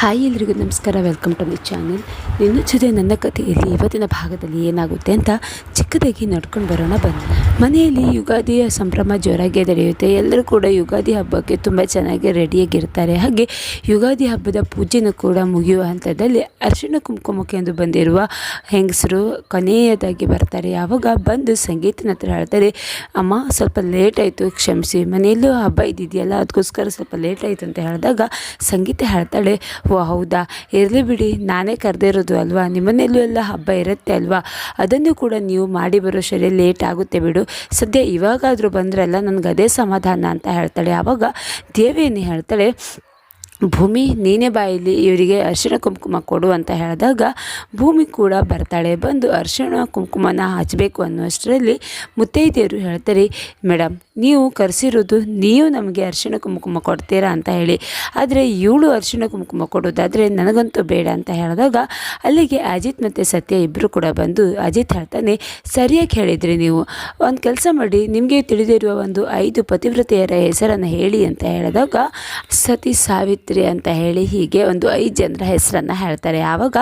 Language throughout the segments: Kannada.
ಹಾಯ್ ಎಲ್ರಿಗೂ ನಮಸ್ಕಾರ. ವೆಲ್ಕಮ್ ಟು ಮೈ ಚಾನಲ್ ನಿನ್ನ ಜೊತೆ ನನ್ನ ಕಥೆಯಲ್ಲಿ ಇವತ್ತಿನ ಭಾಗದಲ್ಲಿ ಏನಾಗುತ್ತೆ ಅಂತ ಚಿಕ್ಕದಾಗಿ ನಡ್ಕೊಂಡು ಬರೋಣ ಬನ್ನಿ. ಮನೆಯಲ್ಲಿ ಯುಗಾದಿಯ ಸಂಭ್ರಮ ಜೋರಾಗಿ ನಡೆಯುತ್ತೆ. ಎಲ್ಲರೂ ಕೂಡ ಯುಗಾದಿ ಹಬ್ಬಕ್ಕೆ ತುಂಬ ಚೆನ್ನಾಗಿ ರೆಡಿಯಾಗಿರ್ತಾರೆ. ಹಾಗೆ ಯುಗಾದಿ ಹಬ್ಬದ ಪೂಜೆನೂ ಕೂಡ ಮುಗಿಯುವ ಹಂತದಲ್ಲಿ ಅರಿಶಿಣ ಕುಂಕುಮಕ್ಕೆ ಎಂದು ಬಂದಿರುವ ಹೆಂಗಸರು ಕೊನೆಯದಾಗಿ ಬರ್ತಾರೆ. ಆವಾಗ ಬಂದು ಸಂಗೀತನ ಹತ್ರ ಹೇಳ್ತಾರೆ ಅಮ್ಮ, ಸ್ವಲ್ಪ ಲೇಟ್ ಆಯಿತು, ಕ್ಷಮಿಸಿ. ಮನೆಯಲ್ಲೂ ಹಬ್ಬ ಇದ್ದಿದೆಯಲ್ಲ, ಅದಕ್ಕೋಸ್ಕರ ಸ್ವಲ್ಪ ಲೇಟ್ ಆಯಿತು ಅಂತ ಹೇಳಿದಾಗ ಸಂಗೀತ ಹೇಳ್ತಾಳೆ ಓ, ಹೌದಾ? ಇರಲಿ ಬಿಡಿ, ನಾನೇ ಕರೆದಿರೋದು ಅಲ್ವಾ? ನಿಮ್ಮನೆಯಲ್ಲೂ ಎಲ್ಲ ಹಬ್ಬ ಇರುತ್ತೆ ಅಲ್ವಾ? ಅದನ್ನು ಕೂಡ ನೀವು ಮಾಡಿ ಬರೋ ಸರಿ ಲೇಟ್ ಆಗುತ್ತೆ ಬಿಡು. ಸದ್ಯ ಇವಾಗಾದರೂ ಬಂದ್ರಲ್ಲ ನನಗೆ ಅದೇ ಸಮಾಧಾನ ಅಂತ ಹೇಳ್ತಾಳೆ. ಆವಾಗ ದೇವಿಯನ್ನು ಹೇಳ್ತಾಳೆ ಭೂಮಿ ನೀನೇ ಬಾಯಲ್ಲಿ ಇವರಿಗೆ ಅರಿಶಿಣ ಕುಂಕುಮ ಕೊಡು ಅಂತ ಹೇಳಿದಾಗ ಭೂಮಿ ಕೂಡ ಬರ್ತಾಳೆ. ಬಂದು ಅರಿಶಿಣ ಕುಂಕುಮನ ಹಚ್ಚಬೇಕು ಅನ್ನುವಷ್ಟರಲ್ಲಿ ಮುತ್ತೈದೆಯರು ಹೇಳ್ತಾರೆ ಮೇಡಮ್ ನೀವು ಕರೆಸಿರೋದು ನೀವು ನಮಗೆ ಅರಿಶಿಣ ಕುಂಕುಮ ಕೊಡ್ತೀರಾ ಅಂತ ಹೇಳಿ. ಆದರೆ ಇವಳು ಅರಿಶಿಣ ಕುಂಕುಮ ಕೊಡೋದಾದರೆ ನನಗಂತೂ ಬೇಡ ಅಂತ ಹೇಳಿದಾಗ ಅಲ್ಲಿಗೆ ಅಜಿತ್ ಮತ್ತು ಸತ್ಯ ಇಬ್ಬರು ಕೂಡ ಬಂದು, ಅಜಿತ್ ಹೇಳ್ತಾನೆ, ಸರಿಯಾಗಿ ಹೇಳಿದ್ರಿ ನೀವು. ಒಂದು ಕೆಲಸ ಮಾಡಿ, ನಿಮಗೆ ತಿಳಿದಿರುವ ಒಂದು ಐದು ಪತಿವ್ರತೆಯರ ಹೆಸರನ್ನು ಹೇಳಿ ಅಂತ ಹೇಳಿದಾಗ ಸತಿ ಸಾವಿತ್ರಿ ಅಂತ ಹೇಳಿ ಹೀಗೆ ಒಂದು ಐದು ಜನರ ಹೆಸರನ್ನು ಹೇಳ್ತಾರೆ. ಆವಾಗ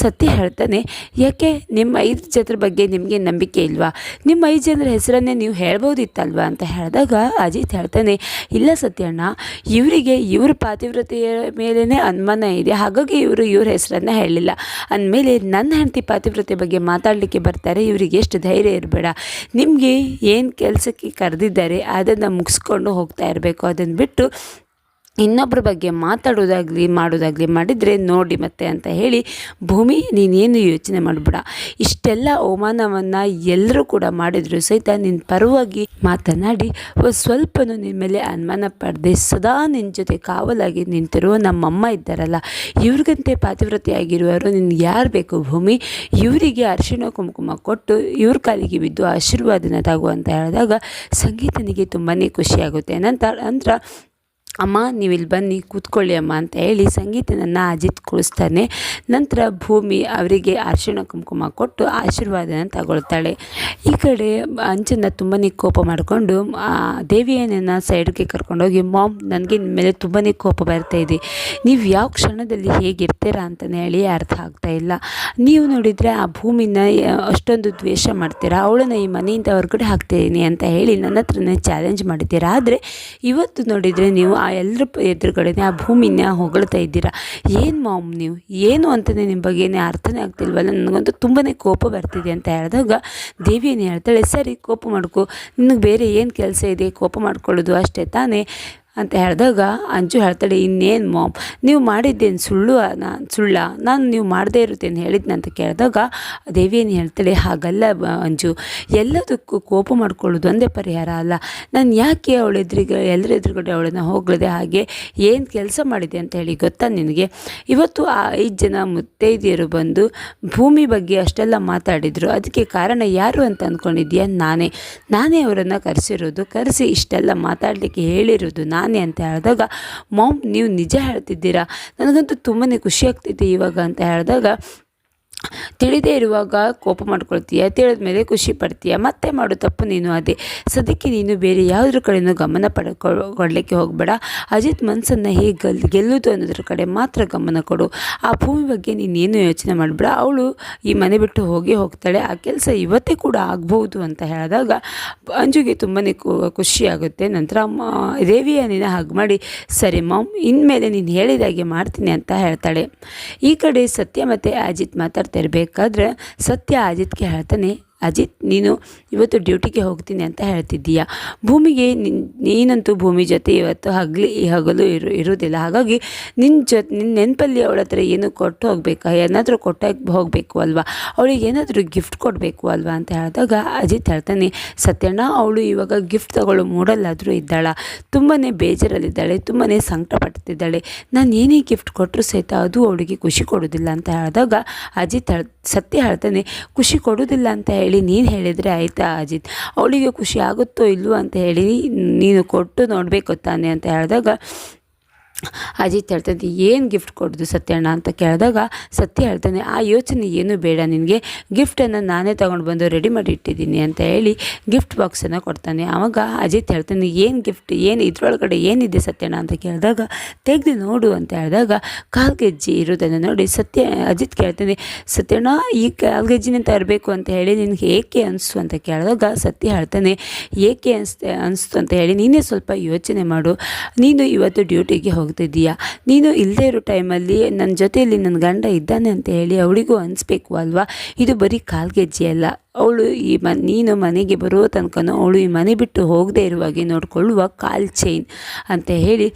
ಸತ್ಯ ಹೇಳ್ತಾನೆ, ಯಾಕೆ ನಿಮ್ಮ ಐದು ಜನರ ಬಗ್ಗೆ ನಿಮಗೆ ನಂಬಿಕೆ ಇಲ್ವಾ? ನಿಮ್ಮ ಐದು ಜನರ ಹೆಸರನ್ನೇ ನೀವು ಹೇಳ್ಬೋದಿತ್ತಲ್ವ? ಅಂತ ಹೇಳಿದಾಗ ಅಜಿತ್ ಹೇಳ್ತಾನೆ, ಇಲ್ಲ ಸತ್ಯಣ್ಣ, ಇವರಿಗೆ ಇವ್ರ ಪಾತಿವ್ರತೆಯ ಮೇಲೇ ಅನುಮಾನ ಇದೆ. ಹಾಗಾಗಿ ಇವರು ಇವ್ರ ಹೆಸರನ್ನು ಹೇಳಿಲ್ಲ ಅಂದಮೇಲೆ ನನ್ನ ಹೆಂಡತಿ ಪಾತಿವ್ರತೆ ಬಗ್ಗೆ ಮಾತಾಡಲಿಕ್ಕೆ ಬರ್ತಾರೆ. ಇವರಿಗೆ ಎಷ್ಟು ಧೈರ್ಯ ಇರಬೇಡ. ನಿಮಗೆ ಏನು ಕೆಲಸಕ್ಕೆ ಕರೆದಿದ್ದಾರೆ, ಅದನ್ನು ಮುಗಿಸ್ಕೊಂಡು ಹೋಗ್ತಾ ಇರಬೇಕು. ಅದನ್ನು ಬಿಟ್ಟು ಇನ್ನೊಬ್ಬರ ಬಗ್ಗೆ ಮಾತಾಡೋದಾಗಲಿ, ಮಾಡೋದಾಗಲಿ, ಮಾಡಿದರೆ ನೋಡಿ ಮತ್ತೆ ಅಂತ ಹೇಳಿ, ಭೂಮಿ, ನೀನೇನು ಯೋಚನೆ ಮಾಡಬೇಡ. ಇಷ್ಟೆಲ್ಲ ಅವಮಾನವನ್ನು ಎಲ್ಲರೂ ಕೂಡ ಮಾಡಿದ್ರು ಸಹಿತ ನಿನ್ನ ಪರವಾಗಿ ಮಾತನಾಡಿ ಸ್ವಲ್ಪನೂ ನಿನ್ನ ಮೇಲೆ ಅನುಮಾನ ಪಡೆದೆ, ಸದಾ ನಿನ್ನ ಜೊತೆ ಕಾವಲಾಗಿ ನಿಂತಿರುವ ನಮ್ಮಮ್ಮ ಇದ್ದಾರಲ್ಲ, ಇವ್ರಿಗಂತೆ ಪಾತಿವ್ರತೆಯಾಗಿರುವವರು ನಿನ್ಗೆ ಯಾರು ಬೇಕು ಭೂಮಿ? ಇವರಿಗೆ ಅರಿಶಿಣ ಕುಂಕುಮ ಕೊಟ್ಟು, ಇವ್ರ ಕಾಲಿಗೆ ಬಿದ್ದು ಆಶೀರ್ವಾದನ ತಗೋ ಅಂತ ಹೇಳಿದಾಗ ಸಂಗೀತನಿಗೆ ತುಂಬಾ ಖುಷಿಯಾಗುತ್ತೆ. ನಂತರ ನಂತರ ಅಮ್ಮ ನೀವು ಇಲ್ಲಿ ಬನ್ನಿ, ಕೂತ್ಕೊಳ್ಳಿ ಅಮ್ಮ ಅಂತ ಹೇಳಿ ಸಂಗೀತನನ್ನು ಅಜಿತ್ ಕುಳಿಸ್ತಾನೆ. ನಂತರ ಭೂಮಿ ಅವರಿಗೆ ಅರಿಶಿಣ ಕುಂಕುಮ ಕೊಟ್ಟು ಆಶೀರ್ವಾದನ ತಗೊಳ್ತಾಳೆ. ಈ ಕಡೆ ಅಂಚನ್ನ ತುಂಬಾ ಕೋಪ ಮಾಡಿಕೊಂಡು ದೇವಿಯನ್ನ ಸೈಡ್ಗೆ ಕರ್ಕೊಂಡೋಗಿ, ಮಾಮ್, ನನಗೆ ನಿಮ್ಮ ಮೇಲೆ ತುಂಬಾ ಕೋಪ ಬರ್ತಾ ಇದೆ. ನೀವು ಯಾವ ಕ್ಷಣದಲ್ಲಿ ಹೇಗಿರ್ತೀರಾ ಅಂತಲೇ ಹೇಳಿ ಅರ್ಥ ಆಗ್ತಾ ಇಲ್ಲ. ನೀವು ನೋಡಿದರೆ ಆ ಭೂಮಿನ ಅಷ್ಟೊಂದು ದ್ವೇಷ ಮಾಡ್ತೀರಾ? ಅವಳನ್ನ ಈ ಮನೆಯಿಂದ ಹೊರಗಡೆ ಹಾಕ್ತಿದ್ದೀನಿ ಅಂತ ಹೇಳಿ ನನ್ನ ಹತ್ರನೇ ಚಾಲೆಂಜ್ ಮಾಡಿದ್ದೀರಾ? ಆದರೆ, ಇವತ್ತು ನೋಡಿದರೆ ನೀವು ಎಲ್ಲರ ಎದುರುಗಡೆನೆ ಆ ಭೂಮಿನ ಹೊಗಳ್ತಾ ಇದ್ದೀರಾ? ಏನು ಮಾಮ್ ನೀವು? ಏನು ಅಂತಲೇ ನಿಮ್ಮ ಬಗ್ಗೆ ಏನೇ ಅರ್ಥನೇ ಆಗ್ತಿಲ್ವಲ್ಲ? ನನಗಂತೂ ತುಂಬಾ ಕೋಪ ಬರ್ತಿದೆ ಅಂತ ಹೇಳಿದಾಗ ದೇವಿ ಹೇಳ್ತಾಳೆ, ಸರಿ, ಕೋಪ ಮಾಡ್ಕೊ. ನಿನಗೆ ಬೇರೆ ಏನು ಕೆಲಸ ಇದೆ? ಕೋಪ ಮಾಡ್ಕೊಳ್ಳೋದು ಅಷ್ಟೇ ತಾನೇ? ಅಂತ ಹೇಳಿದಾಗ, ಅಂಜು ಹೇಳ್ತಾಳೆ, ಇನ್ನೇನು ಮಾಮ್, ನೀವು ಮಾಡಿದ್ದೇನು ಸುಳ್ಳು ನಾನು ಸುಳ್ಳ? ನಾನು ನೀವು ಮಾಡದೇ ಇರುತ್ತೇನೆ ಹೇಳಿದ್ನ ಅಂತ ಕೇಳಿದಾಗ ದೇವಿಯನ್ನು ಹೇಳ್ತಾಳೆ, ಹಾಗಲ್ಲ ಅಂಜು. ಎಲ್ಲದಕ್ಕೂ ಕೋಪ ಮಾಡ್ಕೊಳ್ಳೋದು ಒಂದೇ ಪರಿಹಾರ ಅಲ್ಲ. ನಾನು ಯಾಕೆ ಅವಳ ಎದುರಿಗೆ, ಎಲ್ಲರ ಎದುರುಗಡೆ ಅವಳನ್ನು ಹೋಗ್ಲದೆ ಹಾಗೆ ಏನು ಕೆಲಸ ಮಾಡಿದೆ ಅಂತ ಹೇಳಿ ಗೊತ್ತಾ ನಿನಗೆ? ಇವತ್ತು ಆ ಐದು ಜನ ಮುತ್ತೈದೆಯರು ಬಂದು ಭೂಮಿ ಬಗ್ಗೆ ಅಷ್ಟೆಲ್ಲ ಮಾತಾಡಿದರು. ಅದಕ್ಕೆ ಕಾರಣ ಯಾರು ಅಂತ ಅಂದ್ಕೊಂಡಿದ್ಯಾ ನಾನೇ. ನಾನೇ ಅವರನ್ನು ಕರೆಸಿರೋದು. ಕರೆಸಿ ಇಷ್ಟೆಲ್ಲ ಮಾತಾಡಲಿಕ್ಕೆ ಹೇಳಿರೋದು ನಾನು. ನಾನೇ ಅಂತ ಹೇಳಿದಾಗ ಮಾಮ್ ನೀವು ನಿಜ ಹೇಳ್ತಿದ್ದೀರಾ? ನನಗಂತೂ ತುಂಬಾ ಖುಷಿ ಆಗ್ತಿದೆ ಇವಾಗ ಅಂತ ಹೇಳಿದಾಗ ತಿಳಿದೇ ಇರುವಾಗ ಕೋಪ ಮಾಡ್ಕೊಳ್ತೀಯ, ತಿಳಿದ ಮೇಲೆ ಖುಷಿ ಪಡ್ತೀಯ, ಮತ್ತೆ ಮಾಡು ತಪ್ಪು ನೀನು ಅದೇ. ಸದ್ಯಕ್ಕೆ ನೀನು ಬೇರೆ ಯಾವುದ್ರ ಕಡೆಯೂ ಗಮನ ಪಡ್ಕೊ ಕೊಡಲಿಕ್ಕೆ ಹೋಗಬೇಡ. ಅಜಿತ್ ಮನಸ್ಸನ್ನು ಹೇಗೆ ಗಲ್ ಗೆಲ್ಲುವುದು ಅನ್ನೋದ್ರ ಕಡೆ ಮಾತ್ರ ಗಮನ ಕೊಡು. ಆ ಭೂಮಿ ಬಗ್ಗೆ ನೀನೇನು ಯೋಚನೆ ಮಾಡಬೇಡ. ಅವಳು ಈ ಮನೆ ಬಿಟ್ಟು ಹೋಗಿ ಹೋಗ್ತಾಳೆ. ಆ ಕೆಲಸ ಇವತ್ತೇ ಕೂಡ ಆಗ್ಬೋದು ಅಂತ ಹೇಳಿದಾಗ ಅಂಜುಗೆ ತುಂಬಾ ಖುಷಿಯಾಗುತ್ತೆ ನಂತರ ದೇವಿಯ ನೀನು ಹಾಗೆ ಮಾಡಿ, ಸರಿ ಮಾಮ್, ಇನ್ಮೇಲೆ ನೀನು ಹೇಳಿದಾಗೆ ಮಾಡ್ತೀನಿ ಅಂತ ಹೇಳ್ತಾಳೆ. ಈ ಕಡೆ ಸತ್ಯ ಮತ್ತು ಅಜಿತ್ ಮಾತಾಡ್ತಾ ಇರಬೇಕಾದ್ರೆ ಸತ್ಯ ಅಜಿತ್ಗೆ ಹೇಳ್ತಾನೆ ಅಜಿತ್, ನೀನು ಇವತ್ತು ಡ್ಯೂಟಿಗೆ ಹೋಗ್ತೀನಿ ಅಂತ ಹೇಳ್ತಿದ್ದೀಯ? ಭೂಮಿಗೆ ನಿನ್ ನೀನಂತೂ ಭೂಮಿ ಜೊತೆ ಇವತ್ತು ಹಗಲಿ, ಹಗಲು ಇರು ಇರೋದಿಲ್ಲ ಹಾಗಾಗಿ ನಿನ್ನ ಜೊತೆ ನಿನ್ನ ನೆನಪಲ್ಲಿ ಅವಳ ಹತ್ರ ಏನು ಕೊಟ್ಟು ಹೋಗ್ಬೇಕಾ? ಏನಾದರೂ ಕೊಟ್ಟ ಹೋಗಬೇಕು ಅಲ್ವಾ? ಅವಳಿಗೆ ಏನಾದರೂ ಗಿಫ್ಟ್ ಕೊಡಬೇಕು ಅಲ್ವಾ ಅಂತ ಹೇಳಿದಾಗ ಅಜಿತ್ ಹೇಳ್ತಾನೆ, ಸತ್ಯಣ್ಣ, ಅವಳು ಇವಾಗ ಗಿಫ್ಟ್ ತಗೊಳ್ಳೋ ಮೂಡಲ್ಲಾದರೂ ಇದ್ದಾಳ. ತುಂಬಾ ಬೇಜಾರಲ್ಲಿದ್ದಾಳೆ ತುಂಬಾ ಸಂಕಟ ಪಡ್ತಿದ್ದಾಳೆ ನಾನು ಏನೇ ಗಿಫ್ಟ್ ಕೊಟ್ಟರು ಸಹಿತ ಅದು ಅವಳಿಗೆ ಖುಷಿ ಕೊಡೋದಿಲ್ಲ ಅಂತ ಹೇಳಿದಾಗ ಅಜಿತ್ ಸತ್ಯ ಹೇಳ್ತಾನೆ, ಖುಷಿ ಕೊಡೋದಿಲ್ಲ ಅಂತ ಹೇಳಿ ನೀನು ಹೇಳಿದರೆ ಆಯಿತಾ ಅಜಿತ್? ಅವಳಿಗೆ ಖುಷಿ ಆಗುತ್ತೋ ಇಲ್ಲವೋ ಅಂತ ಹೇಳಿ, ನೀನು ಕೊಟ್ಟು ನೋಡಬೇಕು ತಾನೆ ಅಂತ ಹೇಳಿದಾಗ ಅಜಿತ್ ಹೇಳ್ತಾನೆ ಏನು ಗಿಫ್ಟ್ ಕೊಡೋದು ಸತ್ಯಣ್ಣ? ಅಂತ ಕೇಳಿದಾಗ ಸತ್ಯ ಹೇಳ್ತಾನೆ, ಆ ಯೋಚನೆ ಏನೂ ಬೇಡ ನಿನಗೆ. ಗಿಫ್ಟನ್ನು ನಾನೇ ತೊಗೊಂಡು ಬಂದು ರೆಡಿ ಮಾಡಿ ಇಟ್ಟಿದ್ದೀನಿ ಅಂತ ಹೇಳಿ ಗಿಫ್ಟ್ ಬಾಕ್ಸನ್ನು ಕೊಡ್ತಾನೆ. ಆವಾಗ ಅಜಿತ್ ಹೇಳ್ತಾನೆ, ಏನು ಗಿಫ್ಟ್ ಏನು ಇದ್ರೊಳಗಡೆ ಏನಿದೆ ಸತ್ಯಣ್ಣ? ಅಂತ ಕೇಳಿದಾಗ, ತೆಗೆದು ನೋಡು ಅಂತ ಹೇಳಿದಾಗ ಕಾಲ್ಗೆಜ್ಜೆ ಇರೋದನ್ನು ನೋಡಿ ಸತ್ಯ, ಅಜಿತ್ ಕೇಳ್ತಾನೆ, ಸತ್ಯಣ್ಣ, ಈ ಕಾಲ್ಗೆಜ್ಜಿನ ತರಬೇಕು ಅಂತ ಹೇಳಿ ನಿನಗೆ ಏಕೆ ಅನಿಸ್ತು ಅಂತ ಕೇಳಿದಾಗ ಸತ್ಯ ಹೇಳ್ತಾನೆ, ಏಕೆ ಅನಿಸ್ತೆ ಅನಿಸ್ತು ಅಂತ ಹೇಳಿ, ನೀನೇ ಸ್ವಲ್ಪ ಯೋಚನೆ ಮಾಡು. ನೀನು ಇವತ್ತು ಡ್ಯೂಟಿಗೆ ಹೋಗ್ತಿದ್ದೀಯಾ ನೀನು ಇಲ್ಲದೇ ಇರೋ ಟೈಮಲ್ಲಿ ನನ್ನ ಜೊತೆಯಲ್ಲಿ ನನ್ನ ಗಂಡ ಇದ್ದಾನೆ ಅಂತ ಹೇಳಿ ಅವಳಿಗೂ ಅನಿಸ್ಬೇಕು ಅಲ್ವಾ? ಇದು ಬರೀ ಕಾಲ್ಗೆಜ್ಜೆ ಅಲ್ಲ. ಅವಳು ಈ ಮ, ನೀನು ಮನೆಗೆ ಬರೋ ತನಕನೂ ಅವಳು ಈ ಮನೆ ಬಿಟ್ಟು ಹೋಗದೇ ಇರುವಾಗೆ ನೋಡಿಕೊಳ್ಳುವ ಕಾಲ್ ಚೈನ್ ಅಂತ ಹೇಳಿ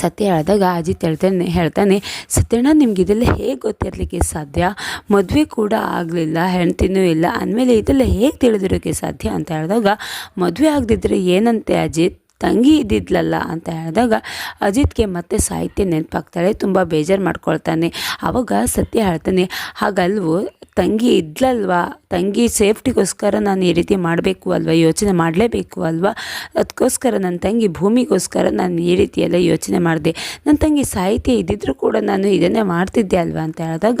ಸತ್ಯ ಹೇಳಿದಾಗ ಅಜಿತ್ ಹೇಳ್ತಾನೆ ಹೇಳ್ತಾನೆ, ಸತ್ಯಣ್ಣ ನಿಮ್ಗೆ ಇದೆಲ್ಲ ಹೇಗೆ ಗೊತ್ತಿರಲಿಕ್ಕೆ ಸಾಧ್ಯ? ಮದುವೆ ಕೂಡ ಆಗಲಿಲ್ಲ ಹೆಣ್ತಿನೂ ಇಲ್ಲ, ಅಂದಮೇಲೆ ಇದೆಲ್ಲ ಹೇಗೆ ತಿಳಿದಿರೋಕ್ಕೆ ಸಾಧ್ಯ? ಅಂತ ಹೇಳಿದಾಗ, ಮದುವೆ ಆಗದಿದ್ದರೆ ಏನಂತೆ ಅಜಿತ್? ತಂಗಿ ಇದ್ದಿದ್ಲಲ್ಲ ಅಂತ ಹೇಳಿದಾಗ ಅಜಿತ್ಗೆ ಮತ್ತೆ ಸಾಹಿತ್ಯ ನೆನಪಾಗ್ತಾಳೆ, ತುಂಬ ಬೇಜಾರು ಮಾಡ್ಕೊಳ್ತಾನೆ. ಆವಾಗ ಸತ್ಯ ಹೇಳ್ತಾನೆ, ಹಾಗಲ್ವೋ, ತಂಗಿ ಇದ್ಲಲ್ವಾ? ತಂಗಿ ಸೇಫ್ಟಿಗೋಸ್ಕರ ನಾನು ಈ ರೀತಿ ಮಾಡಬೇಕು ಅಲ್ವಾ? ಯೋಚನೆ ಮಾಡಲೇಬೇಕು ಅಲ್ವಾ? ಅದಕ್ಕೋಸ್ಕರ ನನ್ನ ತಂಗಿ ಭೂಮಿಗೋಸ್ಕರ ನಾನು ಈ ರೀತಿಯೆಲ್ಲ ಯೋಚನೆ ಮಾಡಿದೆ. ನನ್ನ ತಂಗಿ ಸಾಹಿತ್ಯ ಇದ್ದಿದ್ರು ಕೂಡ ನಾನು ಇದನ್ನೇ ಮಾಡ್ತಿದ್ದೆ ಅಲ್ವಾ ಅಂತ ಹೇಳಿದಾಗ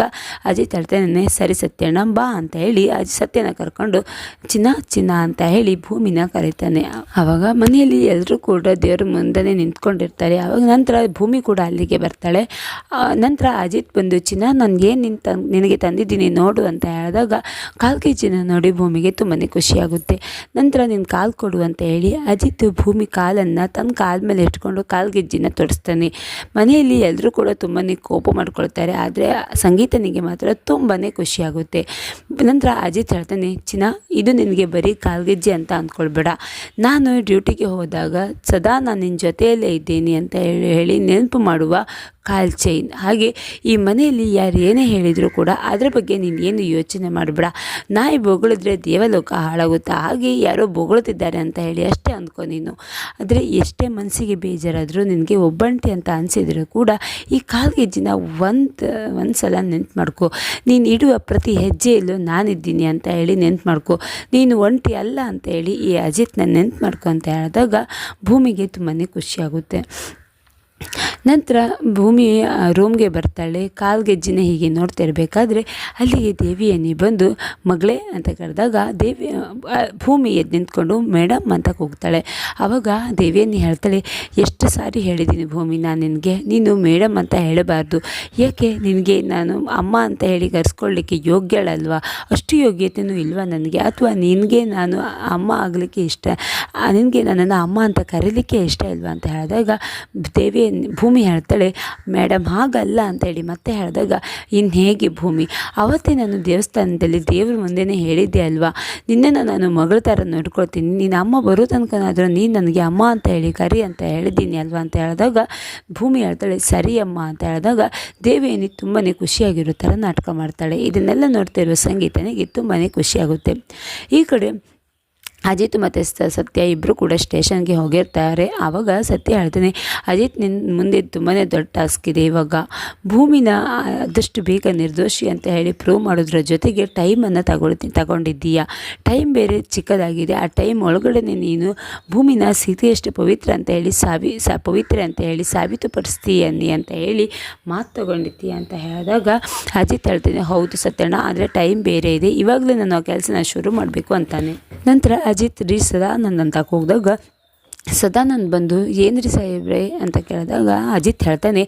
ಅಜಿತ್ ಹೇಳ್ತಾನೆ, ಸರಿ ಸತ್ಯಣ್ಣ, ಬಾ ಅಂತ ಹೇಳಿ ಅಜಿ, ಸತ್ಯನ ಕರ್ಕೊಂಡು ಚಿನ್ನ ಚಿನ್ನ ಅಂತ ಹೇಳಿ ಭೂಮಿನ ಕರೀತಾನೆ. ಆವಾಗ ಮನೆಯಲ್ಲಿ ಎಲ್ಲರೂ ಕೂಡ ದೇವ್ರ ಮುಂದೆ ನಿಂತ್ಕೊಂಡಿರ್ತಾರೆ. ಆವಾಗ ನಂತರ ಭೂಮಿ ಕೂಡ ಅಲ್ಲಿಗೆ ಬರ್ತಾಳೆ. ನಂತರ ಅಜಿತ್ ಬಂದು, ಚಿನ್ನ ನನಗೇನು ನಿನ್ನ ನಿನಗೆ ತಂದಿದ್ದೀನಿ ನೋಡು ಅಂತ ಹೇಳಿದಾಗ ಕಾಲ್ಗೆಜ್ಜಿನ ನೋಡಿ ಭೂಮಿಗೆ ತುಂಬಾ ಖುಷಿಯಾಗುತ್ತೆ. ನಂತರ ನಿನ್ನ ಕಾಲು ಕೊಡು ಅಂತ ಹೇಳಿ ಅಜಿತ್ ಭೂಮಿ ಕಾಲನ್ನು ತನ್ನ ಕಾಲ ಮೇಲೆ ಇಟ್ಕೊಂಡು ಕಾಲ್ಗೆಜ್ಜಿನ ತೊಡಿಸ್ತಾನೆ. ಮನೆಯಲ್ಲಿ ಎಲ್ಲರೂ ಕೂಡ ತುಂಬಾ ಕೋಪ ಮಾಡ್ಕೊಳ್ತಾರೆ. ಆದರೆ ಸಂಗೀತನಿಗೆ ಮಾತ್ರ ತುಂಬಾ ಖುಷಿಯಾಗುತ್ತೆ. ನಂತರ ಅಜಿತ್ ಹೇಳ್ತಾನೆ, ಚಿನ್ನ, ಇದು ನಿನಗೆ ಬರೀ ಕಾಲ್ಗೆಜ್ಜೆ ಅಂತ ಅಂದ್ಕೊಳ್ಬೇಡ. ನಾನು ಡ್ಯೂಟಿಗೆ ಹೋದಾಗ ಸದಾ ನಾನು ನಿನ್ನ ಜೊತೆಯಲ್ಲೇ ಇದ್ದೀನಿ ಅಂತ ಹೇಳಿ ಹೇಳಿ ನೆನಪು ಮಾಡುವ ಕಾಲ್ ಚೈನ್. ಹಾಗೆ ಈ ಮನೆಯಲ್ಲಿ ಯಾರು ಏನೇ ಹೇಳಿದರೂ ಕೂಡ ಅದರ ಬಗ್ಗೆ ನೀನು ಏನು ಯೋಚನೆ ಮಾಡಬೇಡ. ನಾಯಿ ಬೊಗಳಿದ್ರೆ ದೇವಲೋಕ ಹಾಳಾಗುತ್ತಾ? ಹಾಗೆ ಯಾರೋ ಬೊಗಳುತ್ತಿದ್ದಾರೆ ಅಂತ ಹೇಳಿ ಅಷ್ಟೇ ಅಂದ್ಕೊ ನೀನು. ಆದರೆ ಎಷ್ಟೇ ಮನಸ್ಸಿಗೆ ಬೇಜಾರಾದರೂ ನಿನಗೆ ಒಬ್ಬಂಟಿ ಅಂತ ಅನಿಸಿದರೂ ಕೂಡ ಈ ಕಾಲ್ಗೆಜ್ಜಿನ ಒಂದು ಒಂದು ಸಲ ನೆನ್ಪು ಮಾಡ್ಕೊ. ನೀನು ಇಡುವ ಪ್ರತಿ ಹೆಜ್ಜೆಯಲ್ಲೂ ನಾನಿದ್ದೀನಿ ಅಂತ ಹೇಳಿ ನೆನ್ಪು ಮಾಡ್ಕೊ. ನೀನು ಒಂಟಿ ಅಲ್ಲ ಅಂತ ಹೇಳಿ ಈ ಅಜಿತ್ನ ನೆನ್ಪು ಮಾಡ್ಕೊ ಅಂತ ಹೇಳಿದಾಗ ಭೂಮಿಗೆ ತುಂಬಾ ಖುಷಿಯಾಗುತ್ತೆ. ನಂತರ ಭೂಮಿ ರೂಮ್ಗೆ ಬರ್ತಾಳೆ ಕಾಲ್ಗೆಜ್ಜಿನ ಹೀಗೆ ನೋಡ್ತಾ ಇರಬೇಕಾದ್ರೆ ಅಲ್ಲಿಗೆ ದೇವಿಯನ್ನಿ ಬಂದು ಮಗಳೇ ಅಂತ ಕರೆದಾಗ ದೇವಿ ಭೂಮಿ ಎದ್ದು ನಿಂತ್ಕೊಂಡು ಮೇಡಮ್ ಅಂತ ಕೂಗ್ತಾಳೆ. ಆವಾಗ ದೇವಿಯನ್ನಿ ಹೇಳ್ತಾಳೆ, ಎಷ್ಟು ಸಾರಿ ಹೇಳಿದ್ದೀನಿ ಭೂಮಿ, ನಾನು ನಿನಗೆ, ನೀನು ಮೇಡಮ್ ಅಂತ ಹೇಳಬಾರ್ದು. ಯಾಕೆ? ನಿನಗೆ ನಾನು ಅಮ್ಮ ಅಂತ ಹೇಳಿ ಕರೆಸ್ಕೊಳ್ಳಿಕ್ಕೆ ಯೋಗ್ಯಳಲ್ವಾ? ಅಷ್ಟು ಯೋಗ್ಯತೆಯೂ ಇಲ್ವಾ ನನಗೆ? ಅಥವಾ ನಿನಗೆ ನಾನು ಅಮ್ಮ ಆಗಲಿಕ್ಕೆ ಇಷ್ಟ ನಿನಗೆ ನನ್ನನ್ನು ಅಮ್ಮ ಅಂತ ಕರೀಲಿಕ್ಕೆ ಇಷ್ಟ ಇಲ್ವಾ? ಅಂತ ಹೇಳಿದಾಗ ದೇವಿಯನ್ನು, ಭೂಮಿ ಹೇಳ್ತಾಳೆ ಮೇಡಮ್ ಹಾಗಲ್ಲ ಅಂತೇಳಿ ಮತ್ತೆ ಹೇಳಿದಾಗ ಇನ್ನು ಹೇಗೆ ಭೂಮಿ? ಅವತ್ತೇ ನಾನು ದೇವಸ್ಥಾನದಲ್ಲಿ ದೇವ್ರ ಮುಂದೆನೇ ಹೇಳಿದ್ದೆ ಅಲ್ವಾ? ನಿನ್ನನ್ನು ನಾನು ಮಗಳ ಥರ ನೋಡ್ಕೊಳ್ತೀನಿ. ನೀನು ಅಮ್ಮ ಬರೋ ತನಕನಾದರೂ ನೀನು ನನಗೆ ಅಮ್ಮ ಅಂತ ಹೇಳಿ, ಕರಿ ಅಂತ ಹೇಳಿದ್ದೀನಿ ಅಲ್ವಾ? ಅಂತ ಹೇಳಿದಾಗ, ಭೂಮಿ ಹೇಳ್ತಾಳೆ, ಸರಿ ಅಮ್ಮ ಅಂತ ಹೇಳಿದಾಗ, ದೇವಿಯನಿ ತುಂಬಾ ಖುಷಿಯಾಗಿರೋ ಥರ ನಾಟಕ ಮಾಡ್ತಾಳೆ. ಇದನ್ನೆಲ್ಲ ನೋಡ್ತಾ ಇರುವ ಸಂಗೀತನಿಗೆ ತುಂಬಾ ಖುಷಿಯಾಗುತ್ತೆ. ಈ ಕಡೆ ಅಜಿತ್ ಮತ್ತು ಸತ್ಯ ಇಬ್ಬರು ಕೂಡ ಸ್ಟೇಷನ್ಗೆ ಹೋಗಿರ್ತಾರೆ. ಆವಾಗ ಸತ್ಯ ಹೇಳ್ತಾನೆ, ಅಜಿತ್ ನಿನ್ನ ಮುಂದೆ ತುಂಬಾ ದೊಡ್ಡ ಟಾಸ್ಕ್ ಇದೆ. ಇವಾಗ ಭೂಮಿನ ಆದಷ್ಟು ಬೇಗ ನಿರ್ದೋಷಿ ಅಂತ ಹೇಳಿ ಪ್ರೂವ್ ಮಾಡೋದ್ರ ಜೊತೆಗೆ ಟೈಮನ್ನು ತಗೊಳ್ತಿ ತಗೊಂಡಿದ್ದೀಯಾ? ಟೈಮ್ ಬೇರೆ ಚಿಕ್ಕದಾಗಿದೆ. ಆ ಟೈಮ್ ಒಳಗಡೆ ನೀನು ಭೂಮಿನ ಸೀತೆಯಷ್ಟು ಪವಿತ್ರ ಅಂತ ಹೇಳಿ ಸಾಬಿ ಸಾ ಪವಿತ್ರ ಅಂತ ಹೇಳಿ ಸಾಬೀತುಪಡಿಸ್ತೀಯನ್ನಿ ಅಂತ ಹೇಳಿ ಮಾತು ತಗೊಂಡಿದ್ದೀಯ? ಅಂತ ಹೇಳಿದಾಗ ಅಜಿತ್ ಹೇಳ್ತಾನೆ, ಹೌದು ಸತ್ಯಣ್ಣ, ಆದರೆ ಟೈಮ್ ಬೇರೆ ಇದೆ. ಇವಾಗಲೇ ನಾನು ಆ ಕೆಲಸನ ಶುರು ಮಾಡಬೇಕು ಅಂತಾನೆ. ನಂತರ ಅಜಿತ್ ರೀ ಸದಾನಂದ್ ಅಂತ ಹೋಗಿದಾಗ ಸದಾನಂದ್ ಬಂದು ಏನು ರೀ ಸಾಹೇಬ್ರೆ ಅಂತ ಕೇಳಿದಾಗ ಅಜಿತ್ ಹೇಳ್ತಾನೆ,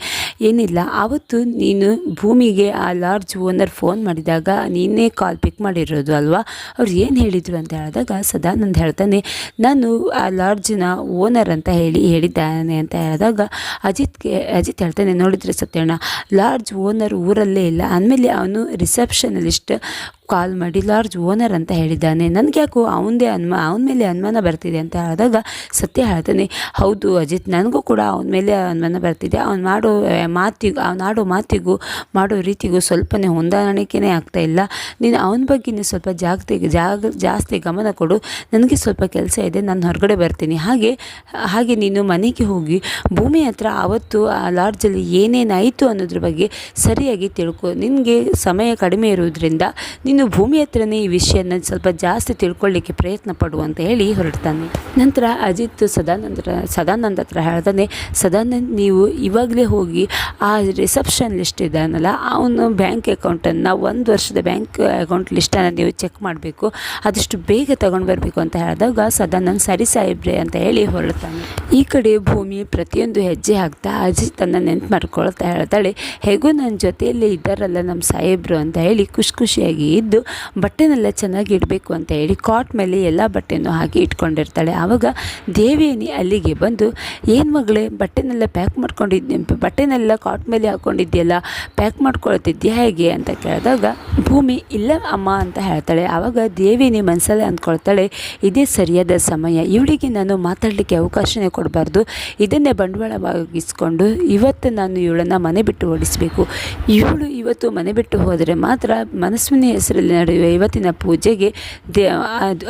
ಏನಿಲ್ಲ, ಆವತ್ತು ನೀನು ಭೂಮಿಗೆ ಆ ಲಾಡ್ಜ್ ಓನರ್ ಫೋನ್ ಮಾಡಿದಾಗ ನೀನೇ ಕಾಲ್ ಪಿಕ್ ಮಾಡಿರೋದು ಅಲ್ವಾ? ಅವ್ರು ಏನು ಹೇಳಿದರು ಅಂತ ಹೇಳಿದಾಗ ಸದಾನಂದ್ ಹೇಳ್ತಾನೆ, ನಾನು ಆ ಲಾರ್ಜ್ನ ಓನರ್ ಅಂತ ಹೇಳಿ ಹೇಳಿದ್ದಾನೆ ಅಂತ ಹೇಳಿದಾಗ ಅಜಿತ್ಗೆ ಅಜಿತ್ ಹೇಳ್ತಾನೆ, ನೋಡಿದರೆ ಸತ್ಯಣ್ಣ ಲಾಡ್ಜ್ ಓನರ್ ಊರಲ್ಲೇ ಇಲ್ಲ ಆಮೇಲೆ ಅವನು ರಿಸೆಪ್ಷನಲಿಸ್ಟ್ ಕಾಲ್ ಮಾಡಿ ಲಾರ್ಜ್ ಓನರ್ ಅಂತ ಹೇಳಿದ್ದಾನೆ. ನನಗೆ ಯಾಕೋ ಅವನದೇ ಅನ್ಮ, ಅವನ ಮೇಲೆ ಅನುಮಾನ ಬರ್ತಿದೆ ಅಂತ ಹೇಳಿದಾಗ ಸತ್ಯ ಹೇಳ್ತಾನೆ, ಹೌದು ಅಜಿತ್, ನನಗೂ ಕೂಡ ಅವನ ಮೇಲೆ ಅನುಮಾನ ಬರ್ತಿದೆ. ಅವ್ನು ಮಾಡೋ, ಮಾತಿಗೂ, ಅವ್ನು ಆಡೋ ಮಾತಿಗೂ, ಮಾಡೋ ರೀತಿಗೂ ಸ್ವಲ್ಪನೇ ಹೊಂದಾಣಿಕೆನೇ ಆಗ್ತಾ ಇಲ್ಲ. ನೀನು ಅವನ ನೀನು ಸ್ವಲ್ಪ ಜಾಗತಿ, ಜಾಗ, ಜಾಸ್ತಿ ಗಮನ ಕೊಡು. ನನಗೆ ಸ್ವಲ್ಪ ಕೆಲಸ ಇದೆ, ನಾನು ಹೊರಗಡೆ ಬರ್ತೀನಿ. ಹಾಗೆ ಹಾಗೆ ನೀನು ಮನೆಗೆ ಹೋಗಿ ಭೂಮಿ ಹತ್ರ ಆವತ್ತು ಆ ಲಾಡ್ಜಲ್ಲಿ ಏನೇನಾಯಿತು ಅನ್ನೋದ್ರ ಬಗ್ಗೆ ಸರಿಯಾಗಿ ತಿಳ್ಕೊ. ನಿನಗೆ ಸಮಯ ಕಡಿಮೆ ಇರೋದ್ರಿಂದ ನೀನು ನೀನು ಭೂಮಿ ಹತ್ರನೇ ಈ ವಿಷಯನ ಸ್ವಲ್ಪ ಜಾಸ್ತಿ ತಿಳ್ಕೊಳ್ಳಿಕ್ಕೆ ಪ್ರಯತ್ನ ಪಡು ಅಂತ ಹೇಳಿ ಹೊರಡ್ತಾನೆ. ನಂತರ ಅಜಿತ್ ಸದಾನಂದರ, ಸದಾನಂದ ಹತ್ರ ಹೇಳ್ತಾನೆ, ಸದಾನಂದ್, ನೀವು ಇವಾಗಲೇ ಹೋಗಿ ಆ ರಿಸೆಪ್ಷನ್ ಲಿಸ್ಟ್ ಇದ್ದಾನಲ್ಲ ಅವನು ಬ್ಯಾಂಕ್ ಅಕೌಂಟನ್ನು ಒಂದು ವರ್ಷದ ಬ್ಯಾಂಕ್ ಅಕೌಂಟ್ ಲಿಸ್ಟನ್ನು ನೀವು ಚೆಕ್ ಮಾಡಬೇಕು. ಆದಷ್ಟು ಬೇಗ ತಗೊಂಡು ಬರಬೇಕು ಅಂತ ಹೇಳಿದಾಗ ಸದಾನಂದ್, ಸರಿ ಸಾಹೇಬ್ರೆ ಅಂತ ಹೇಳಿ ಹೊರಡ್ತಾನೆ. ಈ ಕಡೆ ಭೂಮಿ ಪ್ರತಿಯೊಂದು ಹೆಜ್ಜೆ ಹಾಕ್ತಾ ಅಜಿತನ್ನು ನೆನ್ಪು ಮಾಡ್ಕೊಳ್ತಾ ಹೇಳ್ತಾಳೆ, ಹೇಗೂ ನನ್ನ ಜೊತೆಯಲ್ಲಿ ಇದ್ದಾರಲ್ಲ ನಮ್ಮ ಸಾಹೇಬ್ರು ಅಂತ ಹೇಳಿ ಖುಷಿ ಖುಷಿಯಾಗಿ ಬಟ್ಟೆನೆಲ್ಲ ಚೆನ್ನಾಗಿ ಇಡಬೇಕು ಅಂತ ಹೇಳಿ ಕಾಟ್ ಮೇಲೆ ಎಲ್ಲ ಬಟ್ಟೆನೂ ಹಾಕಿ ಇಟ್ಕೊಂಡಿರ್ತಾಳೆ. ಆವಾಗ ದೇವಿಯನಿ ಅಲ್ಲಿಗೆ ಬಂದು, ಏನು ಮಗಳೇ, ಬಟ್ಟೆನೆಲ್ಲ ಪ್ಯಾಕ್ ಮಾಡ್ಕೊಂಡಿದ್ದೆ, ಬಟ್ಟೆನೆಲ್ಲ ಕಾಟ್ ಮೇಲೆ ಹಾಕ್ಕೊಂಡಿದ್ಯಲ್ಲ ಪ್ಯಾಕ್ ಮಾಡ್ಕೊಳ್ತಿದ್ಯಾ ಹೇಗೆ? ಅಂತ ಕೇಳಿದಾಗ, ಭೂಮಿ ಇಲ್ಲ ಅಮ್ಮ ಅಂತ ಹೇಳ್ತಾಳೆ. ಆವಾಗ ದೇವಿನಿ ಮನಸ್ಸಲ್ಲೇ ಅಂದ್ಕೊಳ್ತಾಳೆ, ಇದೇ ಸರಿಯಾದ ಸಮಯ, ಇವಳಿಗೆ ನಾನು ಮಾತಾಡಲಿಕ್ಕೆ ಅವಕಾಶನೇ ಕೊಡಬಾರ್ದು. ಇದನ್ನೇ ಬಂಡವಾಳವಾಗಿಸ್ಕೊಂಡು ಇವತ್ತು ನಾನು ಇವಳನ್ನು ಮನೆ ಬಿಟ್ಟು ಓಡಿಸಬೇಕು. ಇವಳು ಇವತ್ತು ಮನೆ ಬಿಟ್ಟು ಹೋದರೆ ಮಾತ್ರ ಮನಸ್ವಿನಿ ಹೆಸರಲ್ಲಿ ನಡೆಯುವ ಇವತ್ತಿನ ಪೂಜೆಗೆ ದೇ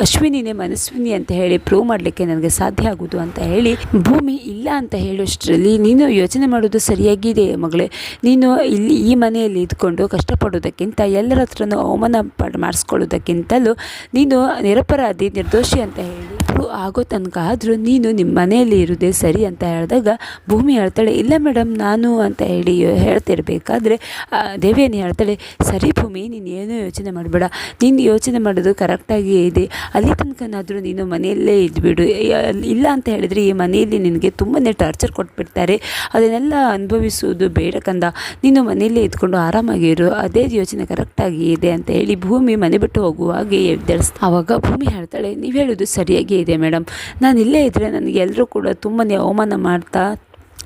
ಅಶ್ವಿನಿನೇ ಮನಸ್ವಿನಿ ಅಂತ ಹೇಳಿ ಪ್ರೂವ್ ಮಾಡಲಿಕ್ಕೆ ನನಗೆ ಸಾಧ್ಯ ಆಗುವುದು ಅಂತ ಹೇಳಿ ಭೂಮಿ ಇಲ್ಲ ಅಂತ ಹೇಳುವಷ್ಟರಲ್ಲಿ ನೀನು ಯೋಚನೆ ಮಾಡೋದು ಸರಿಯಾಗಿದೆ ಮಗಳೇ. ನೀನು ಇಲ್ಲಿ ಈ ಮನೆಯಲ್ಲಿ ಇದ್ಕೊಂಡು ಕಷ್ಟಪಡೋದಕ್ಕಿಂತ ಎಲ್ಲರ ಹತ್ರನೂ ಅವಮಾನ ಮಾಡಿಸ್ಕೊಳ್ಳೋದಕ್ಕಿಂತಲೂ ನೀನು ನಿರಪರಾಧಿ, ನಿರ್ದೋಷಿ ಅಂತ ಹೇಳಿ. ಪ್ರೂವ್ ಆಗೋ ತನಕ ಆದರೂ ನೀನು ನಿಮ್ಮ ಮನೆಯಲ್ಲಿ ಇರೋದೇ ಸರಿ ಅಂತ ಹೇಳಿದಾಗ, ಭೂಮಿ ಹೇಳ್ತಾಳೆ, ಇಲ್ಲ ಮೇಡಮ್ ನಾನು ಅಂತ ಹೇಳಿ ಹೇಳ್ತಿರ್ಬೇಕಾದ್ರೆ ದೇವಿಯನ್ನು ದೇವಿಯನಿ ಹೇಳ್ತಾಳೆ, ಸರಿ ಭೂಮಿ, ನೀನು ಏನೂ ಯೋಚನೆ ಮಾಡಬೇಡ. ನೀನು ಯೋಚನೆ ಮಾಡೋದು ಕರೆಕ್ಟಾಗಿ ಇದೆ. ಅಲ್ಲಿ ತನಕನಾದರೂ ನೀನು ಮನೆಯಲ್ಲೇ ಇದ್ಬಿಡು. ಯ- ಇಲ್ಲ ಅಂತ ಹೇಳಿದರೆ ಈ ಮನೆಯಲ್ಲಿ ನಿನಗೆ ತುಂಬಾ ಟಾರ್ಚರ್ ಕೊಟ್ಬಿಡ್ತಾರೆ. ಅದನ್ನೆಲ್ಲ ಅನುಭವಿಸುವುದು ಬೇಡ ಕಂದ. ನೀನು ಮನೆಯಲ್ಲೇ ಇದ್ಕೊಂಡು ಆರಾಮಾಗಿರು ಅದೇ ಯೋಚನೆ ಕರೆಕ್ಟಾಗಿ ಇದೆ ಅಂತ ಹೇಳಿ ಭೂಮಿ ಮನೆ ಬಿಟ್ಟು ಹೋಗುವಾಗೆ ಎದ್ದೇಳಿಸ್ ಆವಾಗ ಭೂಮಿ ಹೇಳ್ತಾಳೆ, ನೀವು ಹೇಳೋದು ಸರಿಯಾಗಿ ಇದೆ ಮೇಡಮ್. ನಾನು ಇಲ್ಲೇ ಇದ್ದರೆ ನನಗೆ ಎಲ್ಲರೂ ಕೂಡ ತುಂಬಾ ಅವಮಾನ ಮಾಡ್ತಾ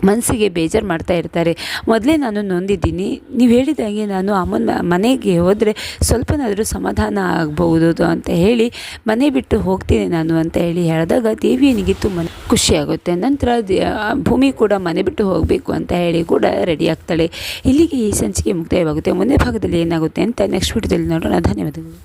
ಮನಸ್ಸಿಗೆ ಬೇಜಾರು ಮಾಡ್ತಾ ಇರ್ತಾರೆ. ಮೊದಲೇ ನಾನು ನೊಂದಿದ್ದೀನಿ. ನೀವು ಹೇಳಿದಾಗೆ ನಾನು ಅಮ್ಮನ ಮನೆಗೆ ಹೋದರೆ ಸ್ವಲ್ಪನಾದರೂ ಸಮಾಧಾನ ಆಗಬಹುದು ಅಂತ ಹೇಳಿ ಮನೆ ಬಿಟ್ಟು ಹೋಗ್ತೀನಿ ನಾನು ಅಂತ ಹೇಳಿ ಹೇಳಿದಾಗ ದೇವಿಯನಿಗೆ ತುಂಬ ಖುಷಿಯಾಗುತ್ತೆ ನಂತರ ಭೂಮಿ ಕೂಡ ಮನೆ ಬಿಟ್ಟು ಹೋಗಬೇಕು ಅಂತ ಹೇಳಿ ಕೂಡ ರೆಡಿ ಆಗ್ತಾಳೆ. ಇಲ್ಲಿಗೆ ಈ ಸಂಚಿಕೆ ಮುಕ್ತಾಯವಾಗುತ್ತೆ. ಮುಂದೆ ಭಾಗದಲ್ಲಿ ಏನಾಗುತ್ತೆ ಅಂತ ನೆಕ್ಸ್ಟ್ ವಿಡಿಯೋದಲ್ಲಿ ನೋಡೋಣ. ಧನ್ಯವಾದಗಳು.